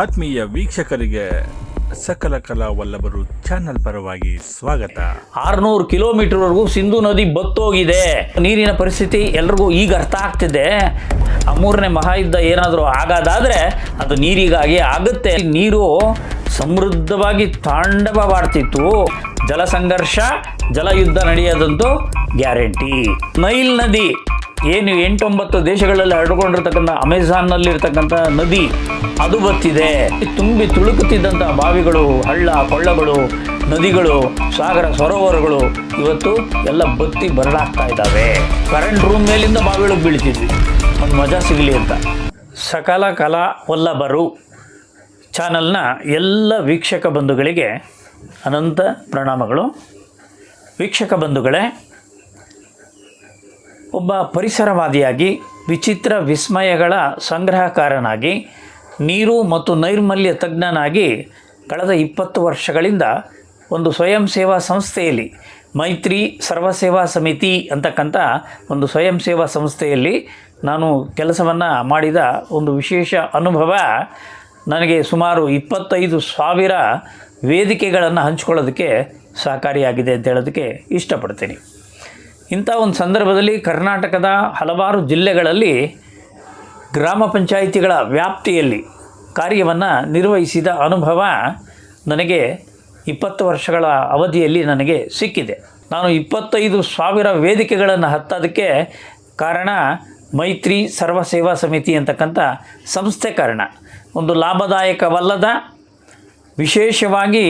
ಆತ್ಮೀಯ ವೀಕ್ಷಕರಿಗೆ ಸಕಲ ಕಲಾ ವಲ್ಲಭರು ಚಾನಲ್ ಪರವಾಗಿ ಸ್ವಾಗತ. ಆರ್ನೂರು ಕಿಲೋಮೀಟರ್ ವರೆಗೂ ಸಿಂಧು ನದಿ ಬತ್ತೋಗಿದೆ. ನೀರಿನ ಪರಿಸ್ಥಿತಿ ಎಲ್ರಿಗೂ ಈಗ ಅರ್ಥ ಆಗ್ತಿದೆ. ಆ ಮೂರನೇ ಮಹಾಯುದ್ಧ ಏನಾದರೂ ಆಗೋದಾದರೆ ಅದು ನೀರಿಗಾಗಿ ಆಗುತ್ತೆ. ನೀರು ಸಮೃದ್ಧವಾಗಿ ತಾಂಡವವಾಡ್ತಿತ್ತು. ಜಲ ಸಂಘರ್ಷ ಜಲಯುದ್ಧ ನಡೆಯೋದಂತೂ ಗ್ಯಾರಂಟಿ. ನೈಲ್ ನದಿ ಏನು ಎಂಟೊಂಬತ್ತು ದೇಶಗಳಲ್ಲಿ ಹರಡಿಕೊಂಡಿರ್ತಕ್ಕಂಥ ಅಮೆಝಾನ್ನಲ್ಲಿರ್ತಕ್ಕಂಥ ನದಿ ಅದು ಬತ್ತಿದೆ. ತುಂಬಿ ತುಳುಕುತ್ತಿದ್ದಂಥ ಬಾವಿಗಳು, ಹಳ್ಳ, ಕೊಳ್ಳಗಳು, ನದಿಗಳು, ಸಾಗರ ಸರೋವರಗಳು ಇವತ್ತು ಎಲ್ಲ ಬತ್ತಿ ಬರಡಾಗ್ತಾ ಇದ್ದಾವೆ. ಕರೆಂಟ್ ರೂಮ್ ಮೇಲಿಂದ ಬಾವಿಗಳಿಗೆ ಬೀಳ್ತಿದ್ವಿ. ಒಂದು ಮಜಾ ಸಿಗಲಿ ಅಂತ. ಸಕಲ ಕಲಾ ವಲ್ಲಭರು ಚಾನಲ್ನ ಎಲ್ಲ ವೀಕ್ಷಕ ಬಂಧುಗಳಿಗೆ ಅನಂತ ಪ್ರಣಾಮಗಳು. ವೀಕ್ಷಕ ಬಂಧುಗಳೇ ಒಬ್ಬ ಪರಿಸರವಾದಿಯಾಗಿ, ವಿಚಿತ್ರ ವಿಸ್ಮಯಗಳ ಸಂಗ್ರಹಕಾರನಾಗಿ, ನೀರು ಮತ್ತು ನೈರ್ಮಲ್ಯ ತಜ್ಞನಾಗಿ ಕಳೆದ ಇಪ್ಪತ್ತು ವರ್ಷಗಳಿಂದ ಒಂದು ಸ್ವಯಂ ಸೇವಾ ಸಂಸ್ಥೆಯಲ್ಲಿ, ಮೈತ್ರಿ ಸರ್ವಸೇವಾ ಸಮಿತಿ ಅಂತಕ್ಕಂಥ ಒಂದು ಸ್ವಯಂ ಸೇವಾ ಸಂಸ್ಥೆಯಲ್ಲಿ ನಾನು ಕೆಲಸವನ್ನು ಮಾಡಿದ ಒಂದು ವಿಶೇಷ ಅನುಭವ, ನನಗೆ ಸುಮಾರು ಇಪ್ಪತ್ತೈದು ಸಾವಿರ ವೇದಿಕೆಗಳನ್ನು ಹಂಚ್ಕೊಳ್ಳೋದಕ್ಕೆ ಸಹಕಾರಿಯಾಗಿದೆ ಅಂತ ಹೇಳೋದಕ್ಕೆ ಇಷ್ಟಪಡ್ತೀನಿ. ಇಂಥ ಒಂದು ಸಂದರ್ಭದಲ್ಲಿ ಕರ್ನಾಟಕದ ಹಲವಾರು ಜಿಲ್ಲೆಗಳಲ್ಲಿ ಗ್ರಾಮ ಪಂಚಾಯಿತಿಗಳ ವ್ಯಾಪ್ತಿಯಲ್ಲಿ ಕಾರ್ಯವನ್ನು ನಿರ್ವಹಿಸಿದ ಅನುಭವ ನನಗೆ ಇಪ್ಪತ್ತು ವರ್ಷಗಳ ಅವಧಿಯಲ್ಲಿ ನನಗೆ ಸಿಕ್ಕಿದೆ. ನಾನು ಇಪ್ಪತ್ತೈದು ಸಾವಿರ ವೇದಿಕೆಗಳನ್ನು ಹತ್ತೋದಕ್ಕೆ ಕಾರಣ ಮೈತ್ರಿ ಸರ್ವ ಸೇವಾ ಸಮಿತಿ ಅಂತಕ್ಕಂಥ ಸಂಸ್ಥೆ ಕಾರಣ. ಒಂದು ಲಾಭದಾಯಕವಲ್ಲದ ವಿಶೇಷವಾಗಿ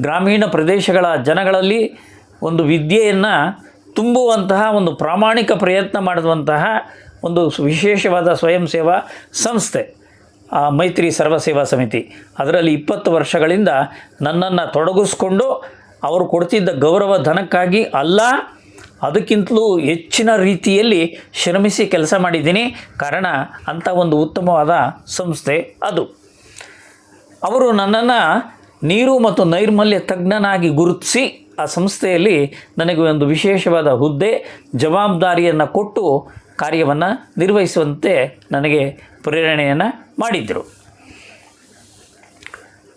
ಗ್ರಾಮೀಣ ಪ್ರದೇಶಗಳ ಜನಗಳಲ್ಲಿ ಒಂದು ವಿದ್ಯೆಯನ್ನು ತುಂಬುವಂತಹ ಒಂದು ಪ್ರಾಮಾಣಿಕ ಪ್ರಯತ್ನ ಮಾಡಿದಂತಹ ಒಂದು ವಿಶೇಷವಾದ ಸ್ವಯಂ ಸೇವಾ ಸಂಸ್ಥೆ, ಆ ಮೈತ್ರಿ ಸರ್ವಸೇವಾ ಸಮಿತಿ. ಅದರಲ್ಲಿ ಇಪ್ಪತ್ತು ವರ್ಷಗಳಿಂದ ನನ್ನನ್ನು ತೊಡಗಿಸ್ಕೊಂಡು ಅವರು ಕೊಡ್ತಿದ್ದ ಗೌರವ ಧನಕ್ಕಾಗಿ ಅಲ್ಲ, ಅದಕ್ಕಿಂತಲೂ ಹೆಚ್ಚಿನ ರೀತಿಯಲ್ಲಿ ಶ್ರಮಿಸಿ ಕೆಲಸ ಮಾಡಿದ್ದೀನಿ. ಕಾರಣ ಅಂಥ ಒಂದು ಉತ್ತಮವಾದ ಸಂಸ್ಥೆ ಅದು. ಅವರು ನನ್ನನ್ನು ನೀರು ಮತ್ತು ನೈರ್ಮಲ್ಯ ತಜ್ಞನಾಗಿ ಗುರುತಿಸಿ ಆ ಸಂಸ್ಥೆಯಲ್ಲಿ ನನಗೆ ಒಂದು ವಿಶೇಷವಾದ ಹುದ್ದೆ, ಜವಾಬ್ದಾರಿಯನ್ನು ಕೊಟ್ಟು ಕಾರ್ಯವನ್ನು ನಿರ್ವಹಿಸುವಂತೆ ನನಗೆ ಪ್ರೇರಣೆಯನ್ನು ಮಾಡಿದ್ದರು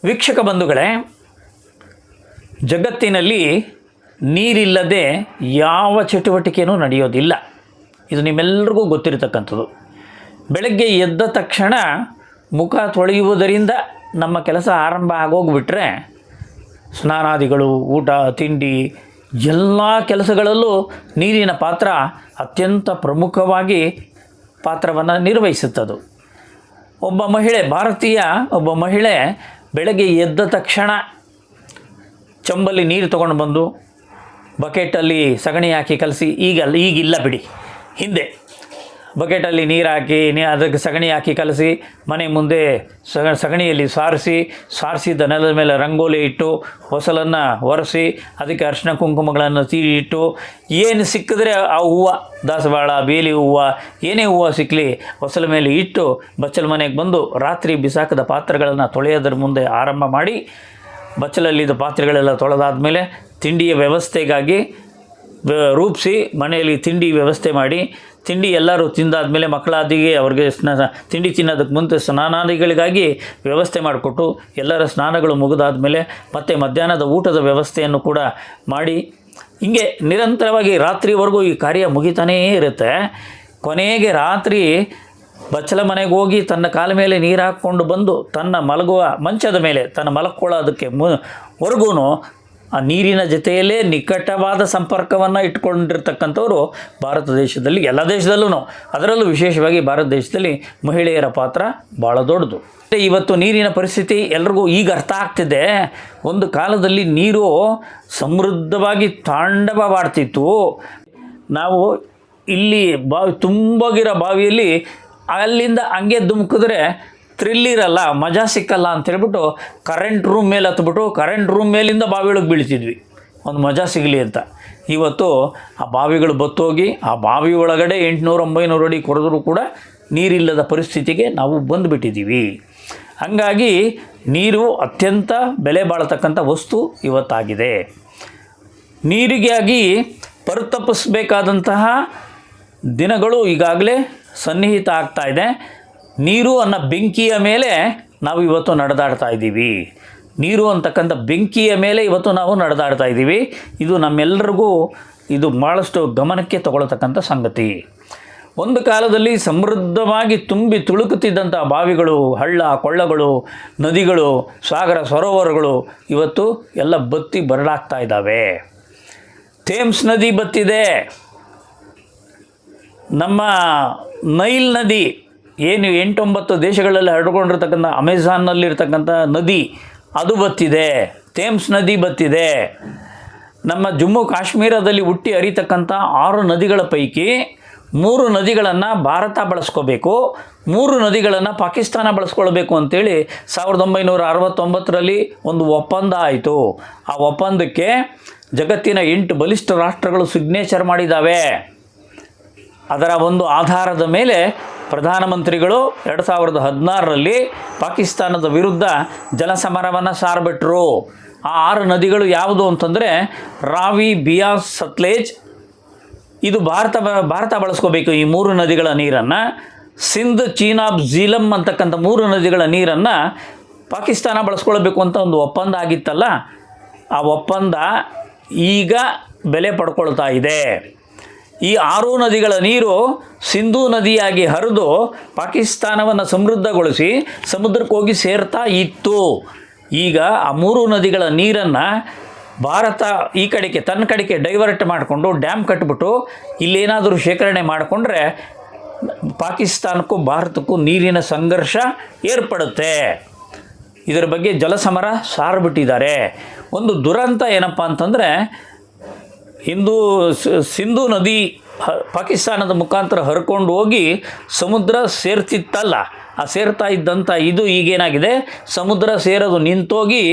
ವೀಕ್ಷಕ ಬಂಧುಗಳೇ, ಜಗತ್ತಿನಲ್ಲಿ ನೀರಿಲ್ಲದೆ ಯಾವ ಚಟುವಟಿಕೆಯೂ ನಡೆಯೋದಿಲ್ಲ. ಇದು ನಿಮ್ಮೆಲ್ಲರಿಗೂ ಗೊತ್ತಿರತಕ್ಕಂಥದ್ದು. ಬೆಳಗ್ಗೆ ಎದ್ದ ತಕ್ಷಣ ಮುಖ ತೊಳೆಯುವುದರಿಂದ ನಮ್ಮ ಕೆಲಸ ಆರಂಭ ಆಗೋಗ್ಬಿಟ್ರೆ ಸ್ನಾನಾದಿಗಳು, ಊಟ, ತಿಂಡಿ, ಎಲ್ಲ ಕೆಲಸಗಳಲ್ಲೂ ನೀರಿನ ಪಾತ್ರ ಅತ್ಯಂತ ಪ್ರಮುಖವಾಗಿ ಪಾತ್ರವನ್ನು ನಿರ್ವಹಿಸುತ್ತದು. ಒಬ್ಬ ಮಹಿಳೆ, ಭಾರತೀಯ ಒಬ್ಬ ಮಹಿಳೆ ಬೆಳಗ್ಗೆ ಎದ್ದ ತಕ್ಷಣ ಚಂಬಲ್ಲಿ ನೀರು ತೊಗೊಂಡು ಬಂದು ಬಕೆಟಲ್ಲಿ ಸಗಣಿ ಹಾಕಿ ಕಲಸಿ ಈಗ ಈಗಿಲ್ಲ ಬಿಡಿ, ಹಿಂದೆ ಬಕೆಟಲ್ಲಿ ನೀರು ಹಾಕಿ ನೀ ಅದಕ್ಕೆ ಸಗಣಿ ಹಾಕಿ ಕಲಸಿ, ಮನೆ ಮುಂದೆ ಸಗ, ಸಗಣಿಯಲ್ಲಿ ಸಾರಿಸಿ, ಸಾರಿಸಿದ ನೆಲದ ಮೇಲೆ ರಂಗೋಲಿ ಇಟ್ಟು, ಹೊಸಲನ್ನು ಒರೆಸಿ, ಅದಕ್ಕೆ ಅರಿಶಿನ ಕುಂಕುಮಗಳನ್ನು ತೀಡಿ ಇಟ್ಟು, ಏನು ಸಿಕ್ಕಿದ್ರೆ ಆ ಹೂವು, ದಾಸವಾಳ, ಬೇಲಿ ಹೂವು, ಏನೇ ಹೂವು ಸಿಕ್ಕಲಿ ಹೊಸಲ ಮೇಲೆ ಇಟ್ಟು ಬಚ್ಚಲ ಮನೆಗೆ ಬಂದು ರಾತ್ರಿ ಬಿಸಾಕದ ಪಾತ್ರೆಗಳನ್ನು ತೊಳೆಯೋದ್ರ ಮುಂದೆ ಆರಂಭ ಮಾಡಿ, ಬಚ್ಚಲಲ್ಲಿದ್ದ ಪಾತ್ರೆಗಳೆಲ್ಲ ತೊಳೆದಾದ ಮೇಲೆ ತಿಂಡಿಯ ವ್ಯವಸ್ಥೆಗಾಗಿ ರೂಪಿಸಿ ಮನೆಯಲ್ಲಿ ತಿಂಡಿ ವ್ಯವಸ್ಥೆ ಮಾಡಿ ತಿಂಡಿ ಎಲ್ಲರೂ ತಿಂದಾದ್ಮೇಲೆ ಮಕ್ಕಳಾದಿಗೆ ಅವ್ರಿಗೆ ಸ್ನಾನ ತಿಂಡಿ ತಿನ್ನೋದಕ್ಕೆ ಮುಂದೆ ಸ್ನಾನಾದಿಗಳಿಗಾಗಿ ವ್ಯವಸ್ಥೆ ಮಾಡಿಕೊಟ್ಟು ಎಲ್ಲರ ಸ್ನಾನಗಳು ಮುಗಿದಾದ್ಮೇಲೆ ಮತ್ತೆ ಮಧ್ಯಾಹ್ನದ ಊಟದ ವ್ಯವಸ್ಥೆಯನ್ನು ಕೂಡ ಮಾಡಿ. ಹಿಂಗೆ ನಿರಂತರವಾಗಿ ರಾತ್ರಿವರೆಗೂ ಈ ಕಾರ್ಯ ಮುಗಿತಾನೇ ಇರುತ್ತೆ. ಕೊನೆಗೆ ರಾತ್ರಿ ಬಚ್ಚಲ ಮನೆಗೆ ಹೋಗಿ ತನ್ನ ಕಾಲ ಮೇಲೆ ನೀರು ಹಾಕ್ಕೊಂಡು ಬಂದು ತನ್ನ ಮಲಗುವ ಮಂಚದ ಮೇಲೆ ತನ್ನ ಮಲಕ್ಕೊಳ್ಳೋದಕ್ಕೆ ಮು ವರೆಗೂ ಆ ನೀರಿನ ಜೊತೆಯಲ್ಲೇ ನಿಕಟವಾದ ಸಂಪರ್ಕವನ್ನು ಇಟ್ಕೊಂಡಿರ್ತಕ್ಕಂಥವರು ಭಾರತ ದೇಶದಲ್ಲಿ, ಎಲ್ಲ ದೇಶದಲ್ಲೂ ಅದರಲ್ಲೂ ವಿಶೇಷವಾಗಿ ಭಾರತ ದೇಶದಲ್ಲಿ ಮಹಿಳೆಯರ ಪಾತ್ರ ಭಾಳ ದೊಡ್ಡದು. ಇವತ್ತು ನೀರಿನ ಪರಿಸ್ಥಿತಿ ಎಲ್ರಿಗೂ ಈಗ ಅರ್ಥ ಆಗ್ತಿದೆ. ಒಂದು ಕಾಲದಲ್ಲಿ ನೀರು ಸಮೃದ್ಧವಾಗಿ ತಾಂಡವವಾಡ್ತಿತ್ತು. ನಾವು ಇಲ್ಲಿ ಬಾವಿ ತುಂಬೋಗಿರೋ ಬಾವಿಯಲ್ಲಿ ಅಲ್ಲಿಂದ ಹಂಗೆ ಧುಮುಕಿದ್ರೆ ಥ್ರಿಲ್ ಇರಲ್ಲ, ಮಜಾ ಸಿಕ್ಕಲ್ಲ ಅಂತ ಹೇಳ್ಬಿಟ್ಟು ಕರೆಂಟ್ ರೂಮ್ ಮೇಲೆ ಹತ್ಬಿಟ್ಟು ಕರೆಂಟ್ ರೂಮ್ ಮೇಲಿಂದ ಬಾವಿಯೊಳಗೆ ಬೀಳ್ತಿದ್ವಿ. ಒಂದು ಮಜಾ ಸಿಗಲಿ ಅಂತ. ಇವತ್ತು ಆ ಬಾವಿಗಳು ಬತ್ತೋಗಿ, ಆ ಬಾವಿ ಒಳಗಡೆ ಎಂಟುನೂರು, ಒಂಬೈನೂರು ಅಡಿ ಕೊರೆದರೂ ಕೂಡ ನೀರಿಲ್ಲದ ಪರಿಸ್ಥಿತಿಗೆ ನಾವು ಬಂದುಬಿಟ್ಟಿದ್ದೀವಿ. ಹಾಗಾಗಿ ನೀರು ಅತ್ಯಂತ ಬೆಲೆ ಬಾಳತಕ್ಕಂಥ ವಸ್ತು ಇವತ್ತಾಗಿದೆ. ನೀರಿಗಾಗಿ ಪರಿತಪಿಸಬೇಕಾದಂತಹ ದಿನಗಳು ಈಗಾಗಲೇ ಸನ್ನಿಹಿತ ಆಗ್ತಾ ಇದೆ. ನೀರು ಅನ್ನೋ ಬೆಂಕಿಯ ಮೇಲೆ ನಾವು ಇವತ್ತು ನಡೆದಾಡ್ತಾ ಇದ್ದೀವಿ. ನೀರು ಅಂತಕ್ಕಂಥ ಬೆಂಕಿಯ ಮೇಲೆ ಇವತ್ತು ನಾವು ನಡೆದಾಡ್ತಾ ಇದ್ದೀವಿ. ಇದು ನಮ್ಮೆಲ್ಲರಿಗೂ ಇದು ಭಾಳಷ್ಟು ಗಮನಕ್ಕೆ ತಗೊಳ್ತಕ್ಕಂಥ ಸಂಗತಿ. ಒಂದು ಕಾಲದಲ್ಲಿ ಸಮೃದ್ಧವಾಗಿ ತುಂಬಿ ತುಳುಕುತ್ತಿದ್ದಂಥ ಬಾವಿಗಳು, ಹಳ್ಳ, ಕೊಳ್ಳಗಳು, ನದಿಗಳು, ಸಾಗರ ಸರೋವರಗಳು ಇವತ್ತು ಎಲ್ಲ ಬತ್ತಿ ಬರಡಾಗ್ತಾ ಇದ್ದಾವೆ. ಥೇಮ್ಸ್ ನದಿ ಬತ್ತಿದೆ. ನಮ್ಮ ನೈಲ್ ನದಿ ಏನು ಎಂಟೊಂಬತ್ತು ದೇಶಗಳಲ್ಲಿ ಹರಡ್ಕೊಂಡಿರ್ತಕ್ಕಂಥ ಅಮೆಝಾನ್ನಲ್ಲಿರ್ತಕ್ಕಂಥ ನದಿ, ಅದು ಬತ್ತಿದೆ. ಥೇಮ್ಸ್ ನದಿ ಬತ್ತಿದೆ. ನಮ್ಮ ಜಮ್ಮು ಕಾಶ್ಮೀರದಲ್ಲಿ ಹುಟ್ಟಿ ಹರಿತಕ್ಕಂಥ ಆರು ನದಿಗಳ ಪೈಕಿ ಮೂರು ನದಿಗಳನ್ನು ಭಾರತ ಬಳಸ್ಕೋಬೇಕು, ಮೂರು ನದಿಗಳನ್ನು ಪಾಕಿಸ್ತಾನ ಬಳಸ್ಕೊಳ್ಬೇಕು ಅಂತೇಳಿ ಸಾವಿರದ ಒಂಬೈನೂರ ಅರವತ್ತೊಂಬತ್ತರಲ್ಲಿ ಒಂದು ಒಪ್ಪಂದ ಆಯಿತು. ಆ ಒಪ್ಪಂದಕ್ಕೆ ಜಗತ್ತಿನ ಎಂಟು ಬಲಿಷ್ಠ ರಾಷ್ಟ್ರಗಳು ಸಿಗ್ನೇಚರ್ ಮಾಡಿದ್ದಾವೆ ಅದರ ಒಂದು ಆಧಾರದ ಮೇಲೆ ಪ್ರಧಾನಮಂತ್ರಿಗಳು ಎರಡು ಸಾವಿರದ ಹದಿನಾರರಲ್ಲಿ ಪಾಕಿಸ್ತಾನದ ವಿರುದ್ಧ ಜಲಸಮರವನ್ನು ಸಾರ್ಬಿಟ್ರು. ಆ ಆರು ನದಿಗಳು ಯಾವುದು ಅಂತಂದರೆ ರಾವಿ ಬಿಯಾಸ್ ಸತ್ಲೇಜ್. ಇದು ಭಾರತ ಭಾರತ ಬಳಸ್ಕೋಬೇಕು ಈ ಮೂರು ನದಿಗಳ ನೀರನ್ನು. ಸಿಂಧ್ ಚೀನಾಬ್ ಝೀಲಂ ಅಂತಕ್ಕಂಥ ಮೂರು ನದಿಗಳ ನೀರನ್ನು ಪಾಕಿಸ್ತಾನ ಬಳಸ್ಕೊಳ್ಬೇಕು ಅಂತ ಒಂದು ಒಪ್ಪಂದ ಆಗಿತ್ತಲ್ಲ, ಆ ಒಪ್ಪಂದ ಈಗ ಬೆಲೆ ಪಡ್ಕೊಳ್ತಾ ಇದೆ. ಈ ಆರು ನದಿಗಳ ನೀರು ಸಿಂಧೂ ನದಿಯಾಗಿ ಹರಿದು ಪಾಕಿಸ್ತಾನವನ್ನು ಸಮೃದ್ಧಗೊಳಿಸಿ ಸಮುದ್ರಕ್ಕೆ ಹೋಗಿ ಸೇರ್ತಾ ಇತ್ತು. ಈಗ ಆ ಮೂರು ನದಿಗಳ ನೀರನ್ನು ಭಾರತ ಈ ಕಡೆಗೆ, ತನ್ನ ಕಡೆಗೆ ಡೈವರ್ಟ್ ಮಾಡಿಕೊಂಡು ಡ್ಯಾಮ್ ಕಟ್ಬಿಟ್ಟು ಇಲ್ಲೇನಾದರೂ ಶೇಖರಣೆ ಮಾಡಿಕೊಂಡ್ರೆ ಪಾಕಿಸ್ತಾನಕ್ಕೂ ಭಾರತಕ್ಕೂ ನೀರಿನ ಸಂಘರ್ಷ ಏರ್ಪಡುತ್ತೆ. ಇದರ ಬಗ್ಗೆ ಜಲಸಮರ ಸಾರ್ಬಿಟ್ಟಿದ್ದಾರೆ. ಒಂದು ದುರಂತ ಏನಪ್ಪ ಅಂತಂದರೆ ಹಿಂದೂ ಸಿಂಧು ನದಿ ಪಾಕಿಸ್ತಾನದ ಮುಖಾಂತರ ಹರ್ಕೊಂಡು ಹೋಗಿ ಸಮುದ್ರ ಸೇರ್ತಿತ್ತಲ್ಲ, ಆ ಸೇರ್ತಾ ಇದ್ದಂಥ ಇದು ಈಗೇನಾಗಿದೆ? ಸಮುದ್ರ ಸೇರೋದು ನಿಂತೋಗಿ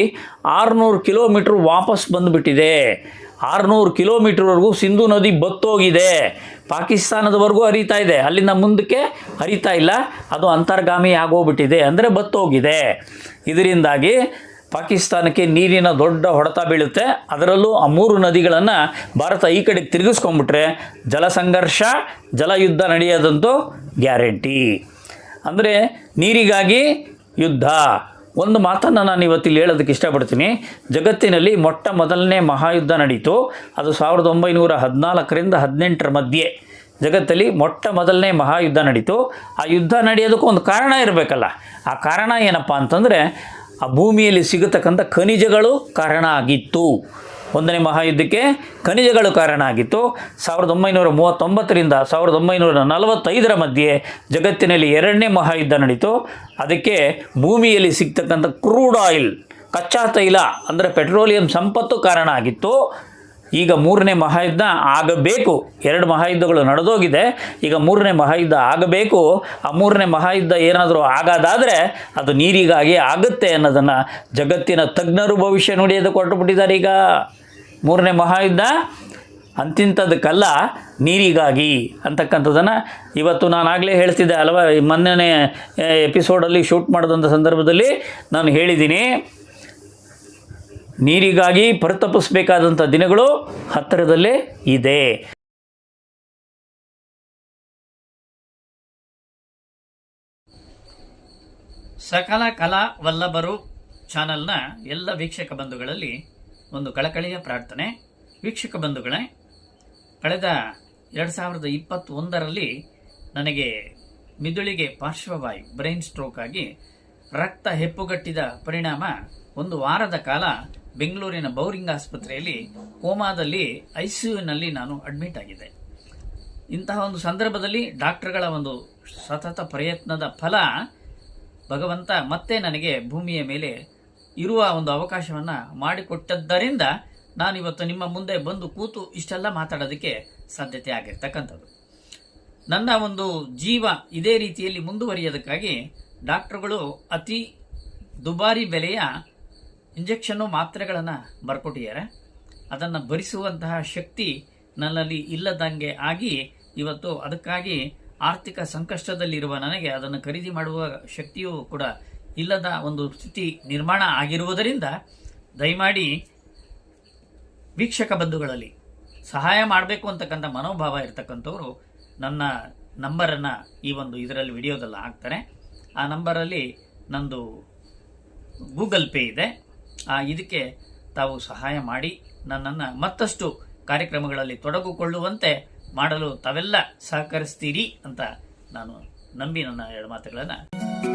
ಆರುನೂರು ಕಿಲೋಮೀಟ್ರ್ ವಾಪಸ್ ಬಂದುಬಿಟ್ಟಿದೆ. ಆರುನೂರು ಕಿಲೋಮೀಟ್ರ್ವರೆಗೂ ಸಿಂಧೂ ನದಿ ಬತ್ತೋಗಿದೆ. ಪಾಕಿಸ್ತಾನದವರೆಗೂ ಹರಿತಾ ಇದೆ. ಅಲ್ಲಿಂದ ಮುಂದಕ್ಕೆ ಹರಿತಾ ಇಲ್ಲ. ಅದು ಅಂತರ್ಗಾಮಿ ಆಗೋಗ್ಬಿಟ್ಟಿದೆ. ಅಂದರೆ ಬತ್ತೋಗಿದೆ. ಇದರಿಂದಾಗಿ ಪಾಕಿಸ್ತಾನಕ್ಕೆ ನೀರಿನ ದೊಡ್ಡ ಹೊಡೆತ ಬೀಳುತ್ತೆ. ಅದರಲ್ಲೂ ಆ ಮೂರು ನದಿಗಳನ್ನು ಭಾರತ ಈ ಕಡೆಗೆ ತಿರುಗಿಸ್ಕೊಂಡ್ಬಿಟ್ರೆ ಜಲಸಂಘರ್ಷ ಜಲಯುದ್ಧ ನಡೆಯೋದಂತೂ ಗ್ಯಾರಂಟಿ. ಅಂದರೆ ನೀರಿಗಾಗಿ ಯುದ್ಧ. ಒಂದು ಮಾತನ್ನು ನಾನು ಇವತ್ತಿಲ್ಲಿ ಹೇಳೋದಕ್ಕೆ ಇಷ್ಟಪಡ್ತೀನಿ. ಜಗತ್ತಿನಲ್ಲಿ ಮೊಟ್ಟ ಮೊದಲನೇ ಮಹಾಯುದ್ಧ ನಡೀತು. ಅದು ಸಾವಿರದ ಒಂಬೈನೂರ ಹದಿನಾಲ್ಕರಿಂದ ಹದಿನೆಂಟರ ಮಧ್ಯೆ ಜಗತ್ತಲ್ಲಿ ಮೊಟ್ಟ ಮೊದಲನೇ ಮಹಾಯುದ್ಧ ನಡೀತು. ಆ ಯುದ್ಧ ನಡೆಯೋದಕ್ಕೂ ಒಂದು ಕಾರಣ ಇರಬೇಕಲ್ಲ. ಆ ಕಾರಣ ಏನಪ್ಪ ಅಂತಂದರೆ ಆ ಭೂಮಿಯಲ್ಲಿ ಸಿಗತಕ್ಕಂಥ ಖನಿಜಗಳು ಕಾರಣ ಆಗಿತ್ತು. ಒಂದನೇ ಮಹಾಯುದ್ಧಕ್ಕೆ ಖನಿಜಗಳು ಕಾರಣ ಆಗಿತ್ತು. ಸಾವಿರದ ಒಂಬೈನೂರ ಮೂವತ್ತೊಂಬತ್ತರಿಂದ ಸಾವಿರದ ಒಂಬೈನೂರ ನಲವತ್ತೈದರ ಮಧ್ಯೆ ಜಗತ್ತಿನಲ್ಲಿ ಎರಡನೇ ಮಹಾಯುದ್ಧ ನಡೀತು. ಅದಕ್ಕೆ ಭೂಮಿಯಲ್ಲಿ ಸಿಗ್ತಕ್ಕಂಥ ಕ್ರೂಡ್ ಆಯಿಲ್ ಕಚ್ಚಾ ತೈಲ ಅಂದರೆ ಪೆಟ್ರೋಲಿಯಂ ಸಂಪತ್ತು ಕಾರಣ ಆಗಿತ್ತು. ಈಗ ಮೂರನೇ ಮಹಾಯುದ್ಧ ಆಗಬೇಕು. ಎರಡು ಮಹಾಯುದ್ಧಗಳು ನಡೆದೋಗಿದೆ. ಈಗ ಮೂರನೇ ಮಹಾಯುದ್ಧ ಆಗಬೇಕು. ಆ ಮೂರನೇ ಮಹಾಯುದ್ಧ ಏನಾದರೂ ಆಗೋದಾದರೆ ಅದು ನೀರಿಗಾಗಿ ಆಗುತ್ತೆ ಅನ್ನೋದನ್ನು ಜಗತ್ತಿನ ತಜ್ಞರು ಭವಿಷ್ಯ ನುಡಿಯೋದು ಕೊಟ್ಟುಬಿಟ್ಟಿದ್ದಾರೆ ಈಗ. ಮೂರನೇ ಮಹಾಯುದ್ಧ ಅಂತಿಂಥದಕ್ಕಲ್ಲ ನೀರಿಗಾಗಿ ಅಂತಕ್ಕಂಥದ್ದನ್ನು ಇವತ್ತು ನಾನು ಆಗಲೇ ಹೇಳ್ತಿದ್ದೆ ಅಲ್ವಾ? ಮೊನ್ನೆ ಎಪಿಸೋಡಲ್ಲಿ ಶೂಟ್ ಮಾಡಿದಂಥ ಸಂದರ್ಭದಲ್ಲಿ ನಾನು ಹೇಳಿದ್ದೀನಿ. ನೀರಿಗಾಗಿ ಪರಿತಪಿಸಬೇಕಾದಂಥ ದಿನಗಳು ಹತ್ತಿರದಲ್ಲೇ ಇದೆ. ಸಕಲ ಕಲಾ ವಲ್ಲಭರು ಚಾನಲ್ನ ಎಲ್ಲ ವೀಕ್ಷಕ ಬಂಧುಗಳಲ್ಲಿ ಒಂದು ಕಳಕಳಿಯ ಪ್ರಾರ್ಥನೆ. ವೀಕ್ಷಕ ಬಂಧುಗಳೇ, ಕಳೆದ ಎರಡು ಸಾವಿರದ ಇಪ್ಪತ್ತೊಂದರಲ್ಲಿ ನನಗೆ ಮಿದುಳಿಗೆ ಪಾರ್ಶ್ವವಾಯು ಬ್ರೈನ್ ಸ್ಟ್ರೋಕ್ ಆಗಿ ರಕ್ತ ಹೆಪ್ಪುಗಟ್ಟಿದ ಪರಿಣಾಮ ಒಂದು ವಾರದ ಕಾಲ ಬೆಂಗಳೂರಿನ ಬೌರಿಂಗ್ ಆಸ್ಪತ್ರೆಯಲ್ಲಿ ಕೋಮಾದಲ್ಲಿ ಐಸಿಯುನಲ್ಲಿ ನಾನು ಅಡ್ಮಿಟ್ ಆಗಿದ್ದೆ. ಇಂತಹ ಒಂದು ಸಂದರ್ಭದಲ್ಲಿ ಡಾಕ್ಟರ್ಗಳ ಒಂದು ಸತತ ಪ್ರಯತ್ನದ ಫಲ ಭಗವಂತ ಮತ್ತೆ ನನಗೆ ಭೂಮಿಯ ಮೇಲೆ ಇರುವ ಒಂದು ಅವಕಾಶವನ್ನು ಮಾಡಿಕೊಟ್ಟದ್ದರಿಂದ ನಾನಿವತ್ತು ನಿಮ್ಮ ಮುಂದೆ ಬಂದು ಕೂತು ಇಷ್ಟೆಲ್ಲ ಮಾತಾಡೋದಕ್ಕೆ ಸಾಧ್ಯತೆ ಆಗಿರ್ತಕ್ಕಂಥದ್ದು. ನನ್ನ ಒಂದು ಜೀವ ಇದೇ ರೀತಿಯಲ್ಲಿ ಮುಂದುವರಿಯೋದಕ್ಕಾಗಿ ಡಾಕ್ಟರ್ಗಳು ಅತಿ ದುಬಾರಿ ಬೆಲೆಯ ಇಂಜೆಕ್ಷನ್ನು ಮಾತ್ರೆಗಳನ್ನು ಬರ್ಕೊಟ್ಟಿದ್ದಾರೆ. ಅದನ್ನು ಭರಿಸುವಂತಹ ಶಕ್ತಿ ನನ್ನಲ್ಲಿ ಇಲ್ಲದಂಗೆ ಆಗಿ ಇವತ್ತು ಅದಕ್ಕಾಗಿ ಆರ್ಥಿಕ ಸಂಕಷ್ಟದಲ್ಲಿರುವ ನನಗೆ ಅದನ್ನು ಖರೀದಿ ಮಾಡುವ ಶಕ್ತಿಯೂ ಕೂಡ ಇಲ್ಲದ ಒಂದು ಸ್ಥಿತಿ ನಿರ್ಮಾಣ ಆಗಿರುವುದರಿಂದ ದಯಮಾಡಿ ವೀಕ್ಷಕ ಬಂಧುಗಳಲ್ಲಿ ಸಹಾಯ ಮಾಡಬೇಕು ಅಂತಕ್ಕಂಥ ಮನೋಭಾವ ಇರತಕ್ಕಂಥವರು ನನ್ನ ನಂಬರನ್ನು ಈ ಒಂದು ಇದರಲ್ಲಿ ವಿಡಿಯೋದಲ್ಲಿ ಹಾಕ್ತಾರೆ. ಆ ನಂಬರಲ್ಲಿ ನಂದು ಗೂಗಲ್ ಪೇ ಇದೆ. ಆ, ಇದಕ್ಕೆ ತಾವು ಸಹಾಯ ಮಾಡಿ ನನ್ನನ್ನು ಮತ್ತಷ್ಟು ಕಾರ್ಯಕ್ರಮಗಳಲ್ಲಿ ತೊಡಗಿಕೊಳ್ಳುವಂತೆ ಮಾಡಲು ತಾವೆಲ್ಲ ಸಹಕರಿಸ್ತೀರಿ ಅಂತ ನಾನು ನಂಬಿ ನನ್ನ ಎರಡು ಮಾತುಗಳನ್ನು